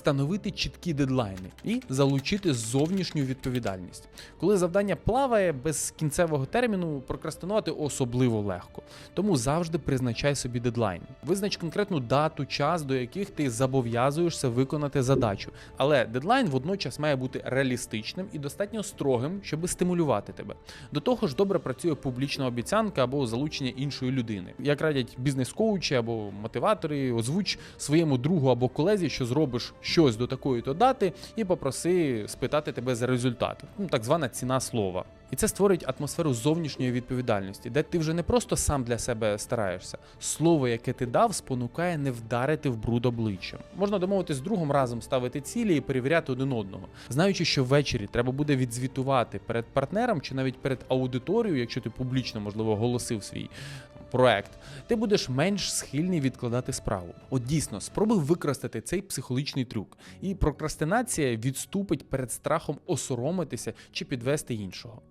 встановити чіткі дедлайни і залучити зовнішню відповідальність. Коли завдання плаває без кінцевого терміну, прокрастинувати особливо легко. Тому завжди призначай собі дедлайн. Визнач конкретну дату, час, до яких ти зобов'язуєшся виконати задачу. Але дедлайн водночас має бути реалістичним і достатньо строгим, щоб стимулювати тебе. До того ж, добре працює публічна обіцянка або залучення іншої людини. Як радять бізнес-коучі або мотиватори, озвуч своєму другу або колезі, що зробиш щось до такої-то дати, і попроси спитати тебе за результат. Ну, так звана ціна слова. І це створить атмосферу зовнішньої відповідальності, де ти вже не просто сам для себе стараєшся. Слово, яке ти дав, спонукає не вдарити в бруд обличчям. Можна домовитись з другом разом ставити цілі і перевіряти один одного, знаючи, що ввечері треба буде відзвітувати перед партнером чи навіть перед аудиторією, якщо ти публічно можливо оголосив свій проект, ти будеш менш схильний відкладати справу. От дійсно, спробуй використати цей психологічний трюк, і прокрастинація відступить перед страхом осоромитися чи підвести іншого.